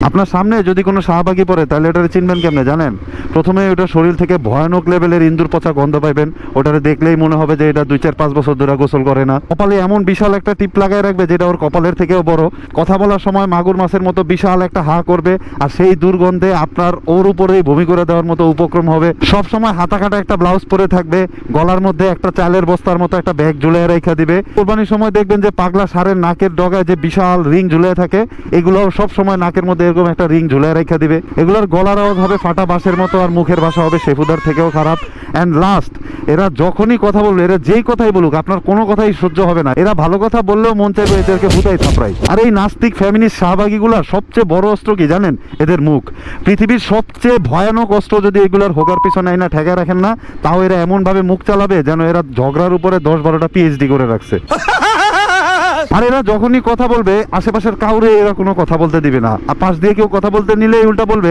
আপনার সামনে যদি কোনো শাহবাগি পরে তাহলে এটা চিনবেন কেমনে জানেন? প্রথমে ওটা শরীর থেকে ভয়ানক লেভেলের ইন্দুর পচা গন্ধ পাইবেন। ওটারে দেখলেই মনে হবে যে এটা দুই চার পাঁচ বছর ধরে গোসল করে না। কপালে এমন বিশাল একটা টিপ লাগায় রাখবে যেটা ওর কপালের থেকেও বড়। কথা বলার সময় মাগুর মাছের মতো বিশাল একটা হা করবে আর সেই দুর্গন্ধে আপনার ওর উপরেই বমি করে দেওয়ার মতো উপক্রম হবে। সব সময় হাতা কাটা একটা ব্লাউজ পরে থাকবে, গলার মধ্যে একটা চালের বস্তার মতো একটা ব্যাগ ঝুলে রেখে দিবে। কোরবানির সময় দেখবেন যে পাগলা সারের নাকের ডগায় যে বিশাল রিং ঝুলে থাকে এগুলো সব সময় নাকের মধ্যে এরকম একটা রিং ঝুলে রেখে দিবে। এগুলোর গলার আওয়াজ হবে ফাটা বাঁশের মতো আর মুখের ভাষা হবে সেফুদার থেকেও খারাপ। অ্যান্ড লাস্ট এরা যখনই কথা বলবে এরা যেই কথাই বলুক আপনার কোনো কথাই সহ্য হবে না। এরা ভালো কথা বললেও মন চাইবে এদেরকে হুতাই থাপড়াই আর এই নাস্তিক ফ্যামিলির শাহবাগীগুলার সবচেয়ে বড় অস্ত্র কি জানেন? এদের মুখ। পৃথিবীর সবচেয়ে ভয়ানক অস্ত্র যদি এগুলার হোকার পিছনে না ঠেকা রাখেন না তাও এরা এমনভাবে মুখ চালাবে যেন এরা ঝগড়ার উপরে দশ বারোটা পিএইচডি করে রাখছে। আর এরা যখনই কথা বলবে আশেপাশের কাউরে এরা কোনো কথা বলতে দিবে না। আর পাশ দিয়ে কেউ কথা বলতে নিলে উল্টা বলবে।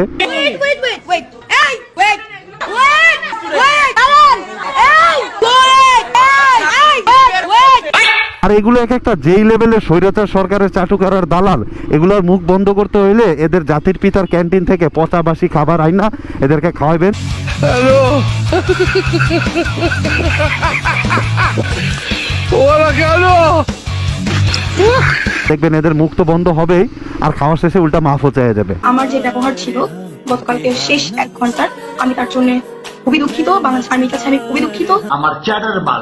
আর এগুলো এক একটা যেই লেভেলের স্বৈরাচার সরকারের চাটুকার আর দালাল এগুলোর মুখ বন্ধ করতে হইলে এদের জাতির পিতার ক্যান্টিন থেকে পচা বাসি খাবার আইনা এদেরকে খাওয়াবেন দেখবেন এদের মুখ তো বন্ধ হবেই আর খাওয়া শেষে উল্টা মাফও চেয়ে যাবে। আমার যে ব্যবহার ছিল গতকালকে শেষ এক ঘণ্টার আমি তার জন্য খুবই দুঃখিত বাংলাদেশ আর্মির কাছে আমি খুবই দুঃখিত। আমার চ্যাটার বাল